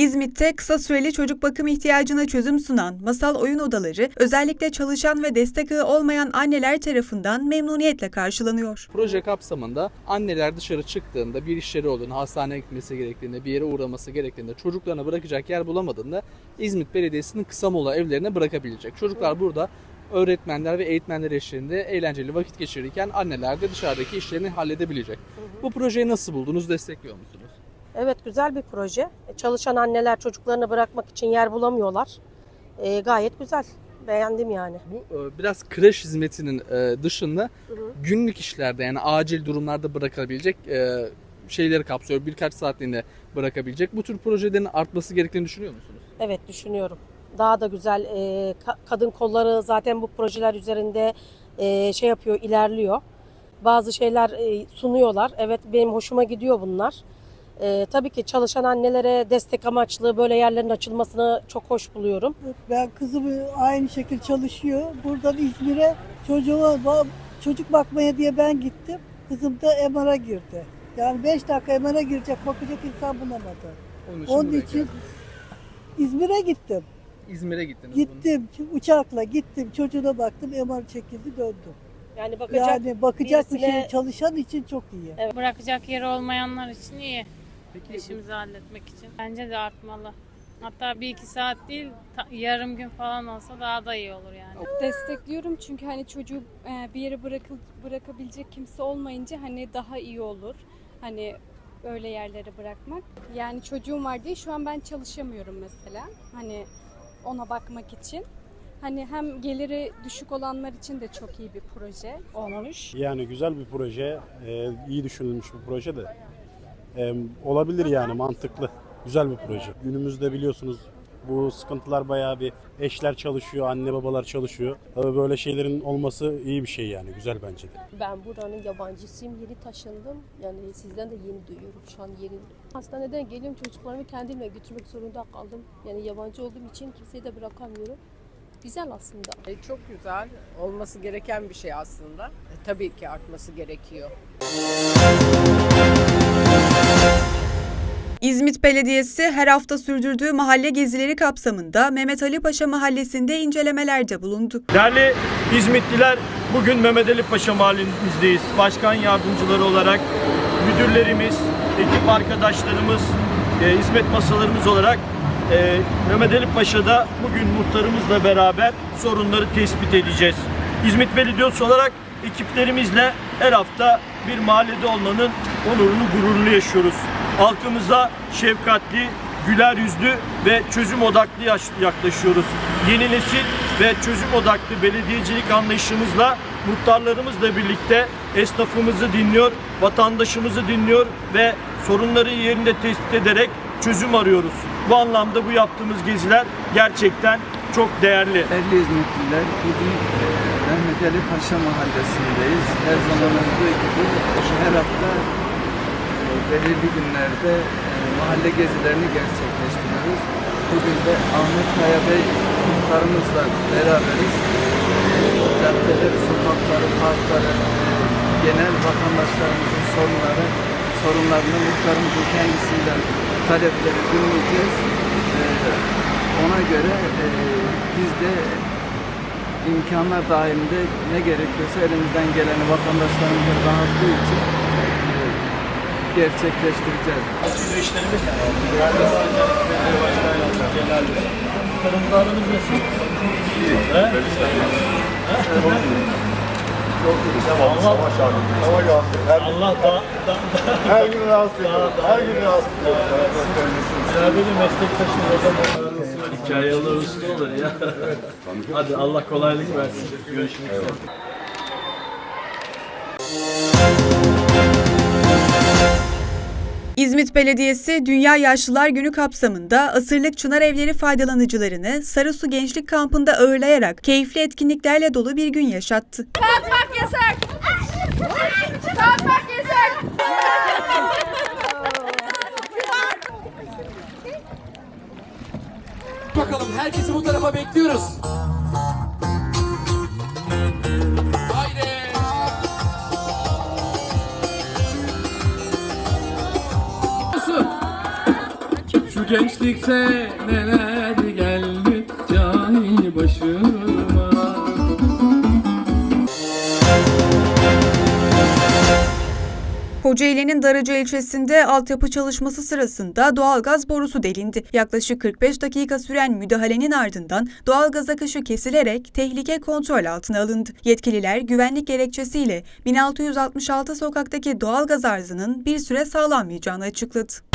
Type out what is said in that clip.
İzmit'te kısa süreli çocuk bakım ihtiyacına çözüm sunan masal oyun odaları özellikle çalışan ve destek ağı olmayan anneler tarafından memnuniyetle karşılanıyor. Proje kapsamında anneler dışarı çıktığında bir işleri olduğunda, hastaneye gitmesi gerektiğinde, bir yere uğraması gerektiğinde, çocuklarına bırakacak yer bulamadığında İzmit Belediyesi'nin kısa mola evlerine bırakabilecek. Çocuklar burada öğretmenler ve eğitmenler eşliğinde eğlenceli vakit geçirirken anneler de dışarıdaki işlerini halledebilecek. Bu projeyi nasıl buldunuz, destekliyor musunuz? Evet güzel bir proje. E, Çalışan anneler çocuklarını bırakmak için yer bulamıyorlar. E, gayet güzel. Beğendim yani. Bu e, biraz kreş hizmetinin e, dışında günlük işlerde yani acil durumlarda bırakabilecek e, şeyleri kapsıyor. Birkaç saatliğine bırakabilecek. Bu tür projelerin artması gerektiğini düşünüyor musunuz? Evet düşünüyorum. Daha da güzel. e, ka- kadın kolları zaten bu projeler üzerinde e, şey yapıyor, ilerliyor. Bazı şeyler e, sunuyorlar. Evet benim hoşuma gidiyor bunlar. E, tabii ki çalışan annelere destek amaçlı böyle yerlerin açılmasını çok hoş buluyorum. Ben kızım aynı şekilde çalışıyor. Buradan İzmir'e çocuğa çocuk bakmaya diye ben gittim. Kızım da MR'a girdi. Yani 5 dakika MR'a girecek bakacak insan bulamadı. Onun için, Onun için. İzmir'e gittim. İzmir'e gittiniz. Gittim uçakla gittim çocuğuna baktım MR çekildi döndüm. Yani bakacak Yani bakacak bir birisine- şey çalışan için çok iyi. Bırakacak yeri olmayanlar için iyi. Peki İşimizi halletmek için. Bence de artmalı. Hatta bir iki saat değil, ta- yarım gün falan olsa daha da iyi olur yani. Destekliyorum çünkü hani çocuğu e, bir yere bırakıl, bırakabilecek kimse olmayınca hani daha iyi olur. Hani öyle yerlere bırakmak. Yani çocuğum var diye şu an ben çalışamıyorum mesela. Hani ona bakmak için. Hani hem geliri düşük olanlar için de çok iyi bir proje olmuş. Yani güzel bir proje, e, iyi düşünülmüş bir proje de E, olabilir yani mantıklı. Güzel bir proje. Günümüzde biliyorsunuz bu sıkıntılar bayağı bir eşler çalışıyor, anne babalar çalışıyor. Tabii böyle şeylerin olması iyi bir şey yani, güzel bence de. Ben buranın yabancısıyım, yeni taşındım. Yani sizden de yeni duyuyorum şu an yeni. Hastaneden geliyorum çocuklarımı kendimle götürmek zorunda kaldım. Yani yabancı olduğum için kimseyi de bırakamıyorum. Güzel aslında. E, Çok güzel. Olması gereken bir şey aslında. E, Tabii ki artması gerekiyor. İzmit Belediyesi her hafta sürdürdüğü mahalle gezileri kapsamında Mehmet Ali Paşa Mahallesi'nde incelemelerde bulundu. Değerli İzmitliler, bugün Mehmet Ali Paşa mahallemizdeyiz. Başkan yardımcıları olarak müdürlerimiz, ekip arkadaşlarımız, e, hizmet masalarımız olarak e, Mehmet Ali Paşa'da bugün muhtarımızla beraber sorunları tespit edeceğiz. İzmit Belediyesi olarak ekiplerimizle her hafta bir mahallede olmanın onurunu, gururunu yaşıyoruz. Halkımıza şefkatli, güler yüzlü ve çözüm odaklı yaklaşıyoruz. Yeni nesil ve çözüm odaklı belediyecilik anlayışımızla muhtarlarımızla birlikte esnafımızı dinliyor, vatandaşımızı dinliyor ve sorunları yerinde tespit ederek çözüm arıyoruz. Bu anlamda bu yaptığımız geziler gerçekten çok değerli. Değerli İzmitliler, bugün e, Mehmet Ali Paşa Mahallesi'ndeyiz. Her zaman olduğu gibi her hafta belirli günlerde e, mahalle gezilerini gerçekleştiriyoruz. Bugün de Ahmet Kaya Bey muhtarımızla beraberiz. E, caddeleri, sokakları, parkları, e, genel vatandaşlarımızın sorunları, sorunlarını muhtarımızın kendisinden talepleri dinleyeceğiz. E, ona göre e, biz de imkanlar dahilinde ne gerekiyorsa elimizden geleni vatandaşlarımızın rahatlığı için gerçekleştireceğiz. Süreçlerimiz Muhtarımızla aranız nasıl? İyi. Allah, Allah da, da, Her gün rahatsız Her gün rahatsız Beraber meslektaşım o zaman. Hikaye olur usta olur ya. Hadi Allah kolaylık versin. Görüşmek üzere. İzmit Belediyesi Dünya Yaşlılar Günü kapsamında asırlık çınar evleri faydalanıcılarını Sarısu Gençlik Kampı'nda ağırlayarak keyifli etkinliklerle dolu bir gün yaşattı. Bakalım herkesi bu tarafa bekliyoruz. Gençlikte neler geldi cani başıma Kocaeli'nin Darıca ilçesinde altyapı çalışması sırasında doğalgaz borusu delindi. Yaklaşık 45 dakika süren müdahalenin ardından doğalgaz akışı kesilerek tehlike kontrol altına alındı. Yetkililer güvenlik gerekçesiyle 1666 sokaktaki doğalgaz arzının bir süre sağlanmayacağını açıkladı.